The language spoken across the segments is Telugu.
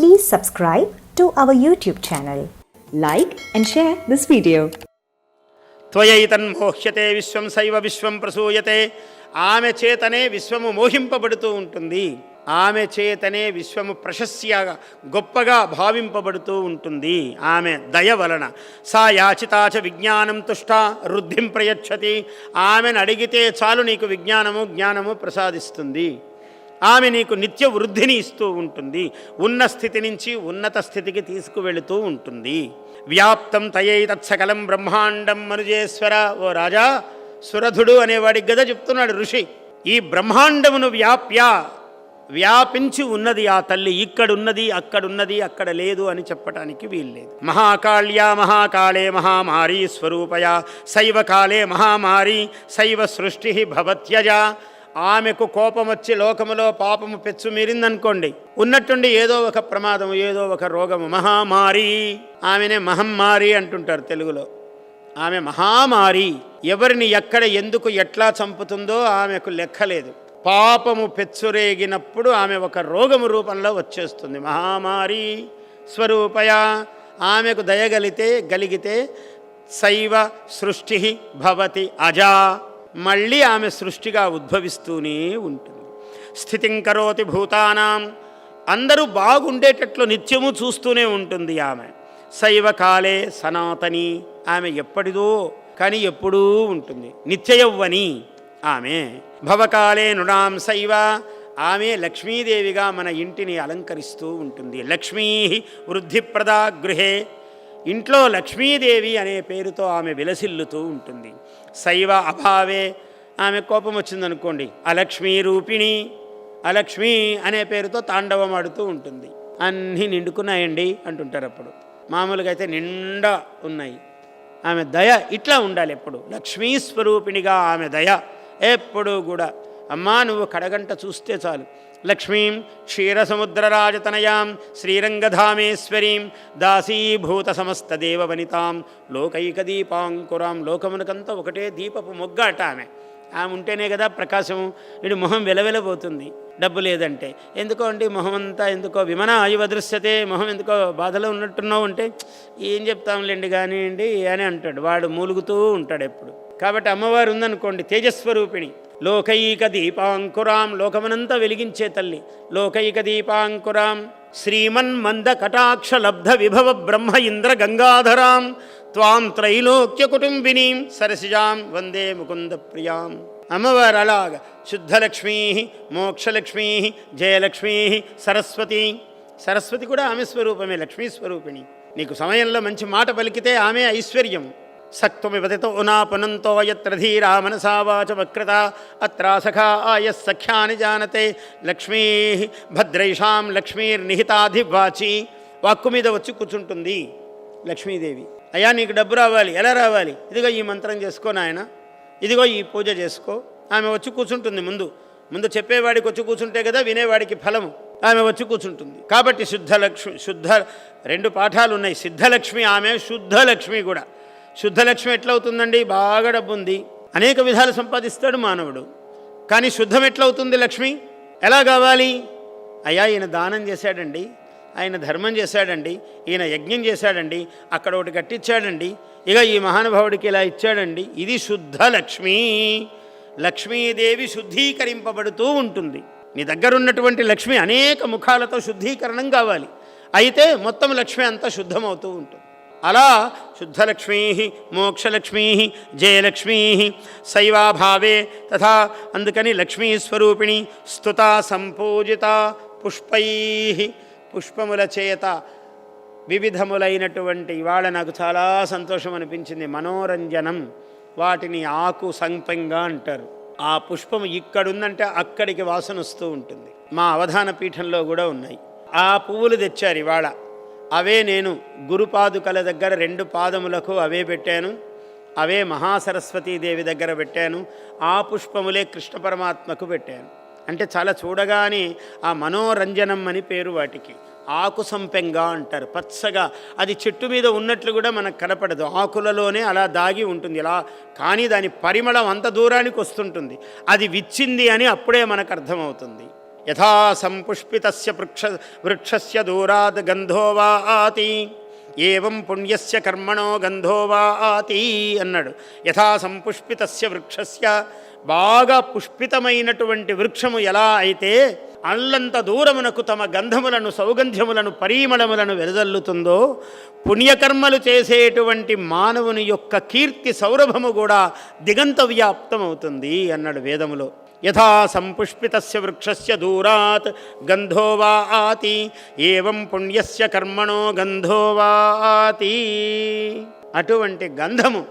Please subscribe to our YouTube channel. Like and share this video. త్వయైతన్మోహ్యతే విశ్వం శైవ విశ్వం ప్రసూయతే. ఆమె చేతనే విశ్వము మోహింపబడుతూ ఉంటుంది. ఆమె చేతనే విశ్వము ప్రశస్యగా గొప్పగా భావింపబడుతూ ఉంటుంది. ఆమె దయ వలన. సా యాచితాచ విజ్ఞానం తుష్ట వృద్ధిం ప్రయచ్చతి. ఆమెను అడిగితే చాలు నీకు విజ్ఞానము జ్ఞానము ప్రసాదిస్తుంది. ఆమె నీకు నిత్య వృద్ధిని ఇస్తూ ఉంటుంది. ఉన్న స్థితి నుంచి ఉన్నత స్థితికి తీసుకువెళుతూ ఉంటుంది. వ్యాప్తం తయై తత్సకలం బ్రహ్మాండం మనుజేశ్వర. ఓ రాజా సురధుడు అనేవాడికి గద చెప్తున్నాడు ఋషి ఈ బ్రహ్మాండమును వ్యాప్య వ్యాపించి ఉన్నది ఆ తల్లి ఇక్కడున్నది అక్కడున్నది అక్కడ లేదు అని చెప్పటానికి వీల్లేదు. మహాకాళ్య మహాకాళే మహామారీ స్వరూపయ శైవ కాలే మహామారి శైవ సృష్టి భవత్యజ ఆమెకు కోపం వచ్చి లోకములో పాపము పెచ్చు మీరిందనుకోండి. ఉన్నట్టుండి ఏదో ఒక ప్రమాదము ఏదో ఒక రోగము. మహామారి. ఆమెనే మహమ్మారి అంటుంటారు తెలుగులో. ఆమె మహామారి. ఎవరిని ఎక్కడ ఎందుకు ఎట్లా చంపుతుందో ఆమెకు లెక్కలేదు. పాపము పెచ్చురేగినప్పుడు ఆమె ఒక రోగము రూపంలో వచ్చేస్తుంది. మహామారి స్వరూపయ. ఆమెకు దయగలితే గలిగితే శైవ సృష్టి భవతి అజా. మళ్ళీ ఆమె సృష్టిగా ఉద్భవిస్తూనే ఉంటుంది. స్థితిం కరోతి భూతానాం. అందరూ బాగుండేటట్లు నిత్యము చూస్తూనే ఉంటుంది ఆమె. శైవ కాలే సనాతని ఆమె ఎప్పటిదో కానీ ఎప్పుడూ ఉంటుంది. నిత్యయవ్వని ఆమె. భవకాలే నృణాం శైవ ఆమె లక్ష్మీదేవిగా మన ఇంటిని అలంకరిస్తూ ఉంటుంది. లక్ష్మీ వృద్ధిప్రదా గృహే. ఇంట్లో లక్ష్మీదేవి అనే పేరుతో ఆమె విలసిల్లుతూ ఉంటుంది. శైవ అభావే. ఆమె కోపం వచ్చిందనుకోండి అలక్ష్మీ రూపిణి అలక్ష్మి అనే పేరుతో తాండవం ఆడుతూ ఉంటుంది. అన్నీ నిండుకున్నాయండి అంటుంటారు అప్పుడు. మామూలుగా అయితే నిండా ఉన్నాయి. ఆమె దయ ఇట్లా ఉండాలి ఎప్పుడు. లక్ష్మీ స్వరూపిణిగా ఆమె దయ ఎప్పుడూ కూడా. అమ్మా నువ్వు కడగంట చూస్తే చాలు. లక్ష్మీం క్షీరసముద్రరాజతనయాం శ్రీరంగధామేశ్వరీం దాసీభూత సమస్త దేవవనితాం లోకైకదీపాంకురాం లోకమునకంతా ఒకటే దీపపు మొగ్గాట ఆమె ఆమె ఉంటేనే కదా ప్రకాశం వీడి మొహం వెలవెలబోతుంది. డబ్బు లేదంటే. ఎందుకో అండి మొహం అంతా ఎందుకో విమన ఆయువదృశ్యతే మొహం ఎందుకో బాధలో ఉన్నట్టున్నావు అంటే ఏం చెప్తాంలేండి కానివ్వండి అని అంటాడు. వాడు మూలుగుతూ ఉంటాడు ఎప్పుడు. కాబట్టి అమ్మవారు ఉందనుకోండి తేజస్వరూపిణి. లోకైక దీపాంకురాం లోకమనంతా వెలిగించే తల్లి. లోకైక దీపాంకురాం శ్రీమన్మంద కటాక్ష లబ్ధ విభవ బ్రహ్మ ఇంద్ర గంగాధరాం త్వాం త్రైలోక్య కుటుంబినీం సరసిజాం వందే ముకుంద ప్రియాం అమ్మవారు అలాగ శుద్ధలక్ష్మీ మోక్షలక్ష్మీ జయలక్ష్మీ సరస్వతి. సరస్వతి కూడా ఆమె స్వరూపమే లక్ష్మీ స్వరూపిణి. నీకు సమయంలో మంచి మాట పలికితే ఆమె ఐశ్వర్యము సక్త్వమివతితో ఉనాపునంతో యత్ర ధీరా మనసా వాచ వక్రత అత్రా సఖా ఆయస్ సఖ్యాని జానతే లక్ష్మీ భద్రైషాం లక్ష్మీర్నిహితాధివాచి వాక్కు మీద వచ్చి కూర్చుంటుంది లక్ష్మీదేవి। అయ్యా నీకు డబ్బు రావాలి ఎలా రావాలి? ఇదిగో ఈ మంత్రం చేసుకో నాయన ఇదిగో ఈ పూజ చేసుకో. ఆమె వచ్చి కూర్చుంటుంది ముందు. ముందు చెప్పేవాడికి వచ్చి కూర్చుంటే కదా వినేవాడికి ఫలము. ఆమె వచ్చి కూర్చుంటుంది. కాబట్టి శుద్ధలక్ష్మి శుద్ధ రెండు పాఠాలు ఉన్నాయి. సిద్ధలక్ష్మి ఆమె శుద్ధలక్ష్మి కూడా. శుద్ధలక్ష్మి ఎట్లవుతుందండి? బాగా డబ్బు ఉంది అనేక విధాలు సంపాదిస్తాడు మానవుడు. కానీ శుద్ధం ఎట్లవుతుంది లక్ష్మి? ఎలా కావాలి? అయ్యా ఈయన దానం చేశాడండి. ఆయన ధర్మం చేశాడండి. ఈయన యజ్ఞం చేశాడండి. అక్కడ ఒకటి కట్టించాడండి. ఇక ఈ మహానుభావుడికి ఇలా ఇచ్చాడండి. ఇది శుద్ధ లక్ష్మి. లక్ష్మీదేవి శుద్ధీకరింపబడుతూ ఉంటుంది. నీ దగ్గర ఉన్నటువంటి లక్ష్మి అనేక ముఖాలతో శుద్ధీకరణం కావాలి. అయితే మొత్తం లక్ష్మి అంతా శుద్ధమవుతూ ఉంటుంది. అలా శుద్ధలక్ష్మీ మోక్షలక్ష్మీ జయలక్ష్మీ శైవాభావే తథా అందుకని లక్ష్మీ స్వరూపిణి స్తుత సంపూజిత పుష్పై. పుష్పముల చేత వివిధములైనటువంటి ఇవాళ నాకు చాలా సంతోషం అనిపించింది. మనోరంజనం వాటిని ఆకు సంపంగా అంటారు. ఆ పుష్పం ఇక్కడుందంటే అక్కడికి వాసన వస్తూ ఉంటుంది. మా అవధాన పీఠంలో కూడా ఉన్నాయి. ఆ పువ్వులు తెచ్చారు ఇవాళ. అవే నేను గురుపాదుకల దగ్గర రెండు పాదములకు అవే పెట్టాను. అవే మహాసరస్వతీదేవి దగ్గర పెట్టాను. ఆ పుష్పములే కృష్ణ పరమాత్మకు పెట్టాను. అంటే చాలా చూడగానే ఆ మనోరంజనం అని పేరు వాటికి. ఆకు సంపెంగా అంటారు. పచ్చగా. అది చెట్టు మీద ఉన్నట్లు కూడా మనకు కనపడదు. ఆకులలోనే అలా దాగి ఉంటుంది. ఇలా కానీ దాని పరిమళం అంత దూరానికి వస్తుంటుంది. అది విచ్చింది అని అప్పుడే మనకు అర్థమవుతుంది. యథా సంపుష్పిత వృక్ష వృక్షస్య దూరాత్ గంధో వా ఆతి. ఏం పుణ్యస్య కర్మణో గంధో వా ఆతి అన్నాడు. యథా సంపుష్పితస్య వృక్షస్య. బాగా పుష్పితమైనటువంటి వృక్షము ఎలా అయితే అల్లంత దూరమునకు తమ గంధములను సౌగంధ్యములను పరిమళములను వెదజల్లుతుందో పుణ్యకర్మలు చేసేటువంటి మానవుని యొక్క కీర్తి సౌరభము కూడా దిగంత వ్యాప్తమవుతుంది అన్నాడు వేదములో. యథా సంపుష్పితస్య వృక్షస్య దూరాత్ గంధో వా ఆతి. ఏవం పుణ్యస్య కర్మణో గంధో వా ఆతి. అటువంటి గంధము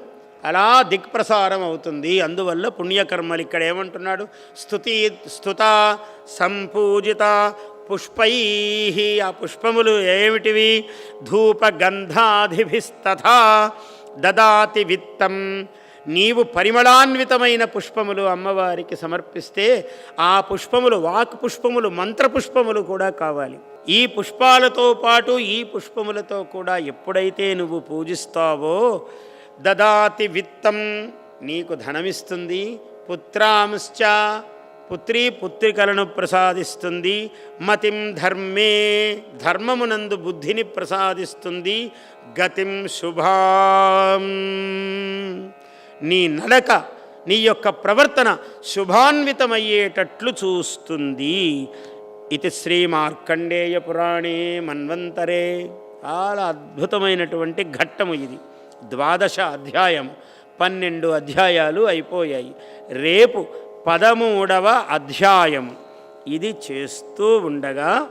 అలా దిక్ప్రసారం అవుతుంది. అందువల్ల పుణ్యకర్మలు ఇక్కడ ఏమంటున్నాడు? స్థుతి స్థుత సంపూజిత పుష్పై. ఆ పుష్పములు ఏమిటివి? ధూపగంధాధిభిస్తథా దదాతి విత్తం నీవు పరిమళాన్వితమైన పుష్పములు అమ్మవారికి సమర్పిస్తే ఆ పుష్పములు వాక్ పుష్పములు మంత్ర పుష్పములు కూడా కావాలి. ఈ పుష్పాలతో పాటు ఈ పుష్పములతో కూడా ఎప్పుడైతే నువ్వు పూజిస్తావో దదాతి విత్తం నీకు ధనమిస్తుంది పుత్రాంశ్చ పుత్రి పుత్రికలను ప్రసాదిస్తుంది మతిం ధర్మే ధర్మమునందు బుద్ధిని ప్రసాదిస్తుంది గతిం శుభాం. నీ నడక నీ యొక్క ప్రవర్తన శుభాన్వితమయ్యేటట్లు చూస్తుంది. ఇది శ్రీ మార్కండేయ పురాణే మన్వంతరే. చాలా అద్భుతమైనటువంటి ఘట్టము ఇది. ద్వాదశ అధ్యాయం పన్నెండు అధ్యాయాలు అయిపోయాయి. రేపు పదమూడవ అధ్యాయం ఇది చేస్తూ ఉండగా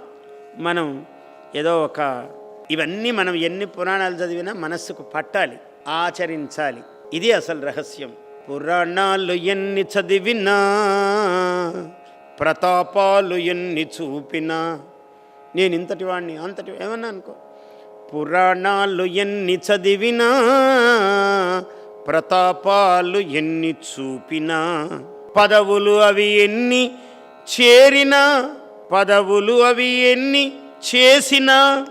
మనం ఏదో ఒక ఇవన్నీ మనం ఎన్ని పురాణాలు చదివినా మనస్సుకు పట్టాలి ఆచరించాలి. ఇది అసలు రహస్యం. పురాణాలు ఎన్ని చదివినా ప్రతాపాలు ఎన్ని చూపినా నేను ఇంతటి వాడిని అంతటి ఏమన్నా అనుకో. పురాణాలు ఎన్ని చదివినా ప్రతాపాలు ఎన్ని చూపినా పదవులు అవి ఎన్ని చేరినా పదవులు అవి ఎన్ని చేసినా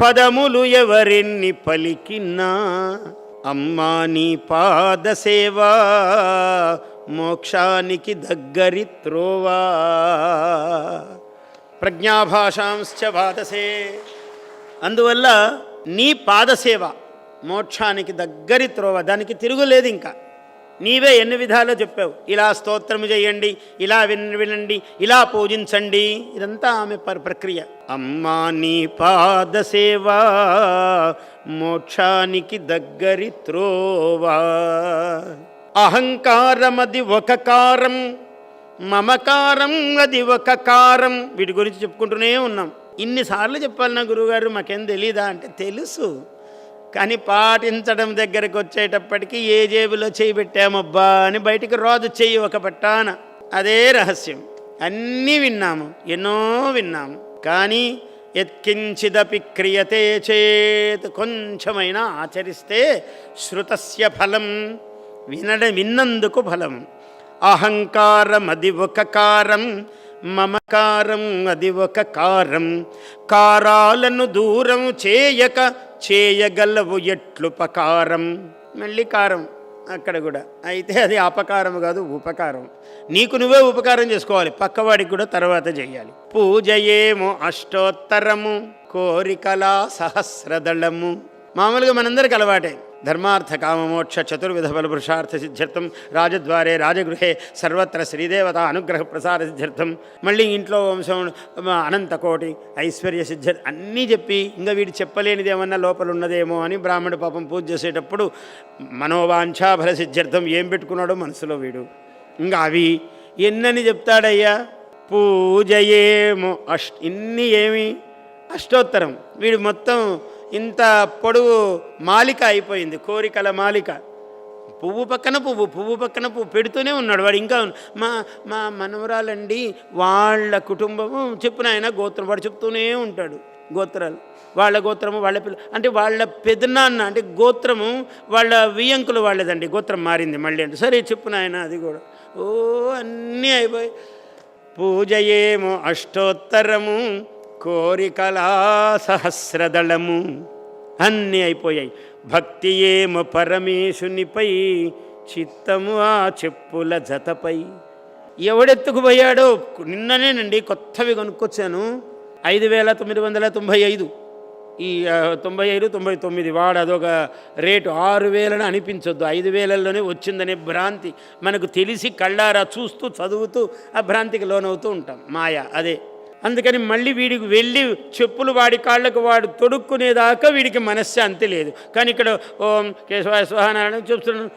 పదములు ఎవరెన్ని పలికినా అమ్మా నీ పాద సేవా మోక్షానికి దగ్గరి త్రోవా. ప్రజ్ఞాభాషాంశ్చ వాదసే. అందువల్ల నీ పాదసేవ మోక్షానికి దగ్గరి త్రోవ. దానికి తిరుగులేదు ఇంకా. నీవే ఎన్ని విధాలు చెప్పావు? ఇలా స్తోత్రము చేయండి ఇలా విన్ వినండి ఇలా పూజించండి. ఇదంతా ఆమె పర్ ప్రక్రియ. అమ్మా నీ పాదసేవా మోక్షానికి దగ్గరి త్రోవా. అహంకారమది ఒక కారం మమకారం అది ఒక కారం. వీటి గురించి చెప్పుకుంటూనే ఉన్నాం. ఇన్నిసార్లు చెప్పాలి నా గురువుగారు మాకేం తెలీదా అంటే తెలుసు. కానీ పాటించడం దగ్గరకు వచ్చేటప్పటికి ఏ జేబులో చేయి పెట్టామబ్బా అని బయటికి రాదు చెయ్యి ఒక పట్టాన. అదే రహస్యం. అన్నీ విన్నాము ఎన్నో విన్నాము. కానీ ఎత్కించిదపి క్రియతే చేత్. కొంచెమైనా ఆచరిస్తే శృతస్య ఫలం వినడ విన్నందుకు ఫలం. అహంకారం అది ఒక కారం మమకారం అది ఒక కారం. కారాలను దూరం చేయక చేయగలవు ఎట్లుపకారం. మళ్ళీ కారం. అక్కడ కూడా. అయితే అది అపకారం కాదు ఉపకారం. నీకు నువ్వే ఉపకారం చేసుకోవాలి. పక్కవాడికి కూడా తర్వాత చేయాలి పూజయేమో అష్టోత్తరము కోరికలా సహస్రదళము. మామూలుగా మనందరికి అలవాటే. ధర్మార్థ కామమోక్ష చతుర్విధ బల పురుషార్థ సిద్ధ్యర్థం రాజద్వారే రాజగృహే సర్వత్ర శ్రీదేవత అనుగ్రహ ప్రసార సిద్ధ్యర్థం మళ్ళీ ఇంట్లో వంశం అనంతకోటి ఐశ్వర్య సిద్ధ్య అన్నీ చెప్పి ఇంకా వీడు చెప్పలేనిదేమన్నా లోపలున్నదేమో లోపల ఉన్నదేమో అని బ్రాహ్మణ పాపం పూజ చేసేటప్పుడు మనోవాంఛాఫల సిద్ధ్యర్థం ఏం పెట్టుకున్నాడో మనసులో వీడు. ఇంకా అవి ఎన్నని చెప్తాడయ్యా? పూజయేమో అష్ ఇన్ని ఏమి? అష్టోత్తరం. వీడు మొత్తం ఇంత పొడవు మాలిక అయిపోయింది కోరికల మాలిక. పువ్వు పక్కన పువ్వు పువ్వు పక్కన పువ్వు పెడుతూనే ఉన్నాడు. వాడు ఇంకా మా మా మనవరాలండి వాళ్ళ కుటుంబము చెప్పిన ఆయన గోత్రం. వాడు చెప్తూనే ఉంటాడు గోత్రాలు. వాళ్ళ గోత్రము వాళ్ళ పిల్ల అంటే వాళ్ళ పెదనాన్న అంటే గోత్రము వాళ్ళ వియంకులు వాళ్ళదండి. గోత్రం మారింది మళ్ళీ అంటే. సరే చెప్పున ఆయన అది కూడా. ఓ అన్నీ అయిపోయి. పూజ ఏమో అష్టోత్తరము కోరికలా సహస్రదళము అన్నీ అయిపోయాయి. భక్తి ఏమో పరమేశునిపై చిత్తము ఆ చెప్పుల జతపై. ఎవడెత్తుకుపోయాడో నిన్ననేనండి కొత్తవి కొనుక్కొచ్చాను. ఐదు వేల తొమ్మిది వందల తొంభై ఐదు. ఈ తొంభై ఐదు తొంభై తొమ్మిది వాడు అదొక రేటు ఆరు వేలని అనిపించొద్దు. ఐదు వేలల్లోనే వచ్చిందనే భ్రాంతి. మనకు తెలిసి కళ్ళారా చూస్తూ చదువుతూ ఆ భ్రాంతికి లోనవుతూ ఉంటాం. మాయ అదే. అందుకని మళ్ళీ వీడికి వెళ్ళి చెప్పులు వాడి కాళ్ళకు వాడు తొడుక్కునేదాకా వీడికి మనశ్శాంతి లేదు. కానీ ఇక్కడ ఓం కేశవాయ స్వహానారాయణ చూస్తున్నాడు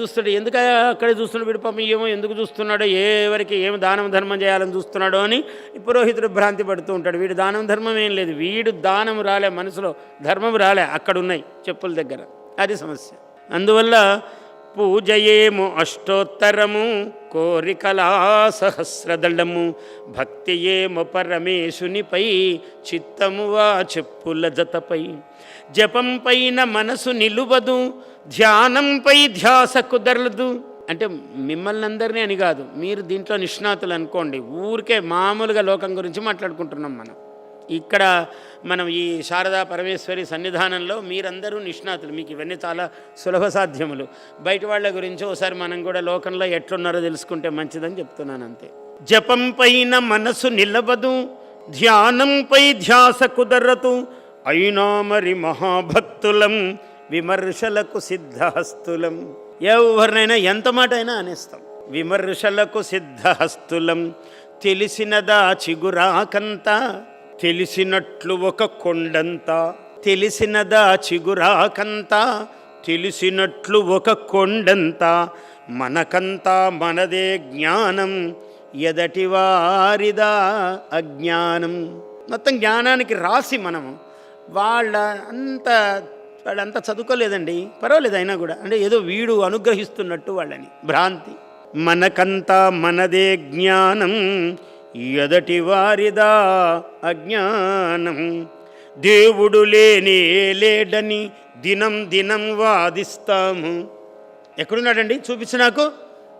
చూస్తాడు ఎందుక అక్కడ చూస్తున్నాడు వీడు పాపం? ఏమో ఎందుకు చూస్తున్నాడో ఎవరికి ఏం దానం ధర్మం చేయాలని చూస్తున్నాడో అని పురోహితుడు భ్రాంతి పడుతూ ఉంటాడు. వీడు దానం ధర్మం ఏం లేదు. వీడు దానం రాలే మనసులో ధర్మం రాలే అక్కడ ఉన్నాయి చెప్పుల దగ్గర. అది సమస్య. అందువల్ల పూజయేమో అష్టోత్తరము కోరికలా సహస్రదళము భక్తియేము పరమేశునిపై చిత్తమువా చెప్పుల జతపై. జపం పైన మనసు నిలువదు ధ్యానంపై ధ్యాస కుదరదు అంటే మిమ్మల్ని అందరినీ అని కాదు మీరు దీంట్లో నిష్ణాతులు అనుకోండి ఊరికే మామూలుగా లోకం గురించి మాట్లాడుకుంటున్నాం మనం. ఇక్కడ మనం ఈ శారదా పరమేశ్వరి సన్నిధానంలో మీరందరూ నిష్ణాతులు. మీకు ఇవన్నీ చాలా సులభ సాధ్యములు. బయట వాళ్ళ గురించి ఒకసారి మనం కూడా లోకంలో ఎట్లున్నారో తెలుసుకుంటే మంచిదని చెప్తున్నాను అంతే. జపం పైన మనసు నిలవదు ధ్యానంపై ధ్యాస కుదరదు. అయినా మరి మహాభక్తులం విమర్శలకు సిద్ధహస్తులం. ఎవరినైనా ఎంత మాట అయినా అనేస్తాం. విమర్శలకు సిద్ధహస్తులం. తెలిసినదా చిగురాకంతా. తెలిసినట్లు ఒక కొండంత తెలిసినదా చిగురాకంత తెలిసినట్లు ఒక కొండంత మనకంతా మనదే జ్ఞానం ఎదటి వారిదా అజ్ఞానం. మొత్తం జ్ఞానానికి రాసి మనము వాళ్ళ అంత వాళ్ళంతా చదువుకోలేదండి పర్వాలేదు అయినా కూడా అంటే ఏదో వీడు అనుగ్రహిస్తున్నట్టు వాళ్ళని భ్రాంతి. మనకంతా మనదే జ్ఞానం ఎదటి వారిదా అజ్ఞానం? దేవుడు లేనే లేడని దినం దినం వాదిస్తాము. ఎక్కడున్నాడండి? చూపించు నాకు.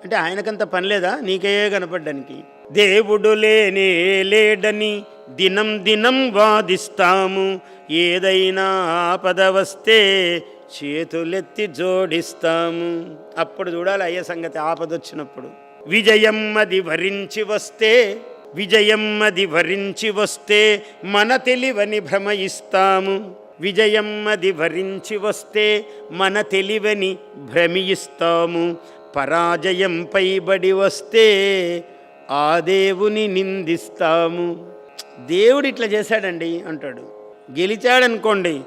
అంటే ఆయనకంత పని లేదా? నీకే కనపడ్డానికి. దేవుడు లేనే లేడని దినం దినం వాదిస్తాము. ఏదైనా ఆపద వస్తే చేతులెత్తి జోడిస్తాము. అప్పుడు చూడాలి అయ్యే సంగతి. ఆపదొచ్చినప్పుడు. విజయం అది వరించి వస్తే విజయం అది వరించి వస్తే మన తెలివని భ్రమయిస్తాము. విజయం అది వరించి వస్తే మన తెలివని భ్రమియిస్తాము. పరాజయం పైబడి వస్తే ఆ దేవుని నిందిస్తాము. దేవుడు ఇట్లా చేశాడండి అంటాడు. గెలిచాడనుకోండి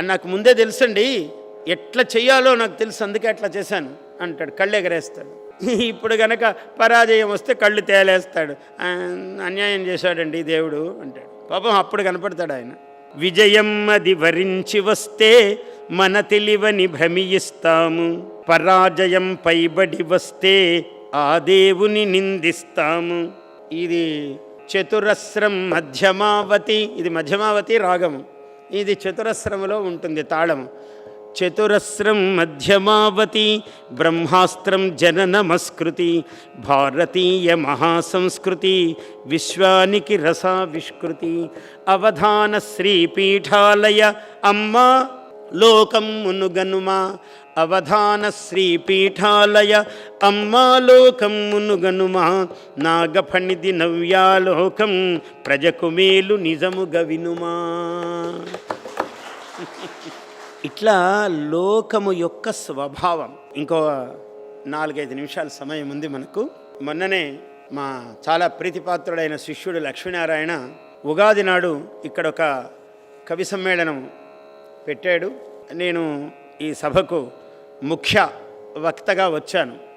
నాకు ముందే తెలుసండి ఎట్లా చేయాలో నాకు తెలుసు అందుకే అట్లా చేశాను అంటాడు. కళ్ళెగరేస్తాడు. ఇప్పుడు గనక పరాజయం వస్తే కళ్ళు తేలేస్తాడు. అన్యాయం చేశాడండి దేవుడు అంటాడు. పాపం అప్పుడు కనపడతాడు ఆయన. విజయం అది వరించి వస్తే మన తెలివని భ్రమియిస్తాము. పరాజయం పైబడి వస్తే ఆ దేవుని నిందిస్తాము. ఇది చతురస్రం మధ్యమావతి ఇది మధ్యమావతి రాగము. ఇది చతురస్రములో ఉంటుంది తాళము. చతురస్రం మధ్యమావతి బ్రహ్మాస్త్రం జన నమస్కృతి భారతీయ మహాసంస్కృతి విశ్వానికి రసావిష్కృతి అవధాన శ్రీపీఠాలయ అమ్మా లోకం మునుగనుమా అవధాన శ్రీపీఠాలయ అమ్మా లోకం మునుగనుమా నాగఫణిది నవ్యాలోకం ప్రజకు మేలు నిజముగ వినుమా ఇట్లా లోకము యొక్క స్వభావం. ఇంకో నాలుగైదు నిమిషాల సమయం ఉంది మనకు. మొన్ననే మా చాలా ప్రీతిపాత్రుడైన శిష్యుడు లక్ష్మీనారాయణ ఉగాది నాడు ఇక్కడ ఒక కవి సమ్మేళనం పెట్టాడు. నేను ఈ సభకు ముఖ్య వక్తగా వచ్చాను.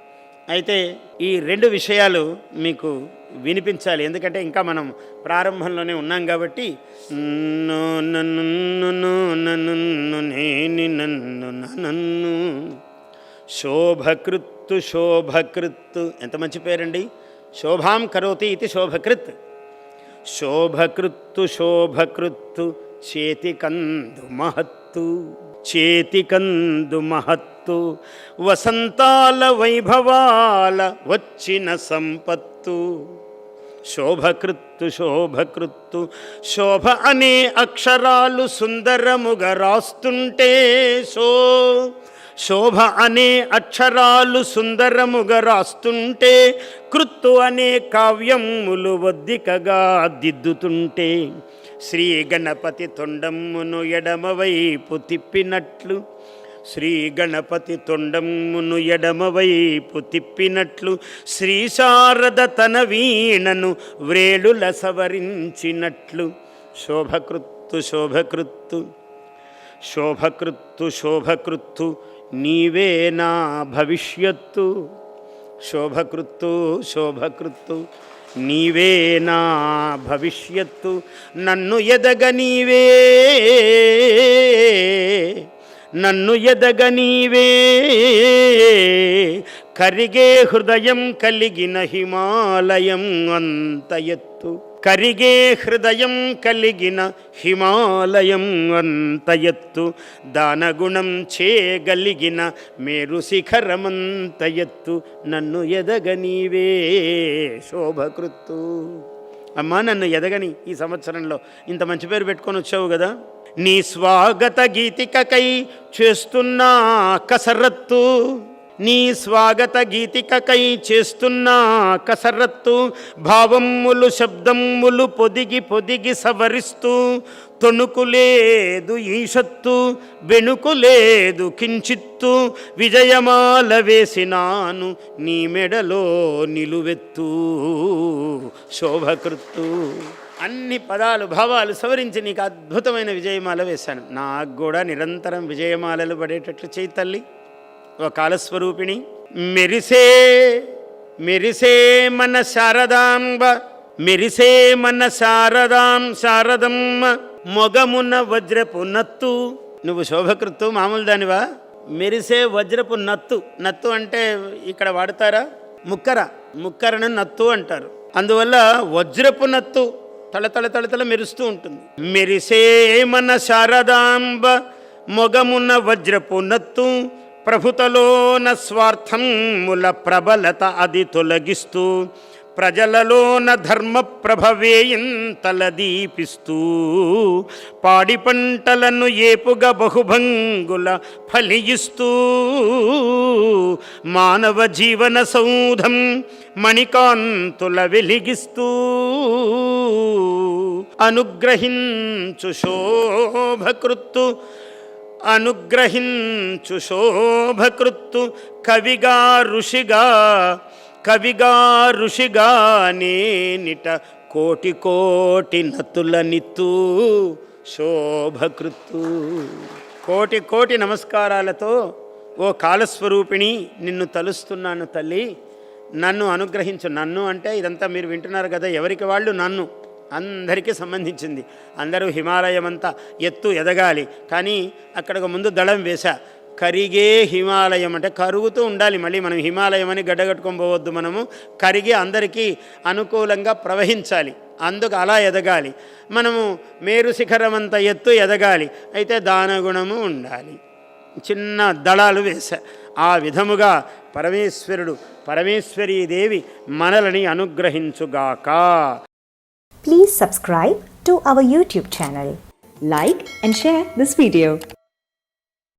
అయితే ఈ రెండు విషయాలు మీకు వినిపించాలి. ఎందుకంటే ఇంకా మనం ప్రారంభంలోనే ఉన్నాం కాబట్టి. నేని నన్ను నన్ను. శోభకృత్తు శోభకృత్తు. ఎంత మంచి పేరండి. శోభాం కరోతి ఇది శోభకృత్. శోభకృత్తు శోభకృత్తు. చేతి కందు మహత్తు. చేతికందు మహత్తు. వసంతాల వైభవాల వచ్చిన సంపత్తు. శోభకృత్తు శోభకృత్తు శోభ అనే అక్షరాలు సుందరముగా రాస్తుంటే సో శోభ అనే అక్షరాలు సుందరముగా రాస్తుంటే కృత్తు అనే కావ్యములు వద్దికగా దిద్దుతుంటే శ్రీ గణపతి తొండమ్మును ఎడమవైపు తిప్పినట్లు శ్రీ గణపతి తొండమును ఎడమవైపు తిప్పినట్లు శ్రీ శారద తన వీణను వ్రేళుల సవరించినట్లు. శోభకృత్తు శోభకృత్తు శోభకృత్తు శోభకృత్తు నీవే నా భవిష్యత్తు. శోభకృత్తు శోభకృత్తు నీవే నా భవిష్యత్తు. నన్ను ఎదగ నీవే. నన్ను ఎదగ నీవే. కరిగే హృదయం కలిగిన హిమాలయం అంత ఎత్తు. కరిగే హృదయం కలిగిన హిమాలయం అంత ఎత్తు. దానగుణం చేయగలిగిన మేరు శిఖరమంత ఎత్తు. నన్ను ఎదగ నీవే శోభకృత్తు. అమ్మా నన్ను ఎదగని ఈ సంవత్సరంలో ఇంత మంచి పేరు పెట్టుకొని వచ్చావు కదా? నీ స్వాగత గీతికకై చేస్తున్నా కసరత్తు నీ స్వాగత గీతికకై చేస్తున్నా కసరత్తు భావమ్ములు శబ్దమ్ములు పొదిగి పొదిగి సవరిస్తూ తొణుకులేదు ఈషత్తు వెనుకులేదు కించిత్తు విజయమాల వేసినాను నీ మెడలో నిలువెత్తు శోభకృత్తు. అన్ని పదాలు భావాలు సవరించి నీకు అద్భుతమైన విజయమాల వేశాను. నాకు కూడా నిరంతరం విజయమాలలు పడేటట్లు చేయి తల్లి. ఓ కాలస్వరూపిణి మెరిసే మెరిసే మన శారదాంబ మెరిసే మన శారదాం శారదమ్మ మొగమున వజ్రపు నత్తు. నువ్వు శోభకృత్తు మామూలు దానివా? మెరిసే వజ్రపు నత్తు. నత్తు అంటే ఇక్కడ వాడతారా? ముక్కర. ముక్కరను నత్తు అంటారు. అందువల్ల వజ్రపు నత్తు. తల తల తల మెరుస్తూ ఉంటుంది. మెరిసే మన శారదాంబ మొగమున వజ్రపు నత్తు ప్రభుతలోన స్వార్థముల ప్రబలత అది తొలగిస్తూ ప్రజలలోన ధర్మ ప్రభవేయింతల దీపిస్తూ పాడి పంటలను ఏపుగా బహుభంగుల ఫలియిస్తూ మానవ జీవన సౌధం మణికాంతుల వెలిగిస్తూ అనుగ్రహించు శోభకృత్తు అనుగ్రహించు శోభకృత్తు కవిగా ఋషిగా కవిగా ఋషిగా నేనిట కోటి కోటి నతుల నిత్తు శోభకృత్తు. కోటి కోటి నమస్కారాలతో ఓ కాలస్వరూపిణి నిన్ను తలుస్తున్నాను తల్లి. నన్ను అనుగ్రహించు. నన్ను అంటే ఇదంతా మీరు వింటున్నారు కదా ఎవరికి వాళ్ళు నన్ను? అందరికీ సంబంధించింది. అందరూ హిమాలయం అంతా ఎత్తు ఎదగాలి. కానీ అక్కడ ముందు దళం వేశా. కరిగే హిమాలయం అంటే కరుగుతూ ఉండాలి మళ్ళీ మనం హిమాలయం అని గడ్డగట్టుకొని పోవద్దు మనము. కరిగి అందరికీ అనుకూలంగా ప్రవహించాలి. అందుకు అలా ఎదగాలి. మనము మేరు శిఖరం అంత ఎత్తు ఎదగాలి. అయితే దానగుణము ఉండాలి. చిన్న దళాలు వేసా ఆ విధముగా పరమేశ్వరుడు పరమేశ్వరీదేవి మనలని అనుగ్రహించుగాక. Please subscribe to our YouTube channel like and share this video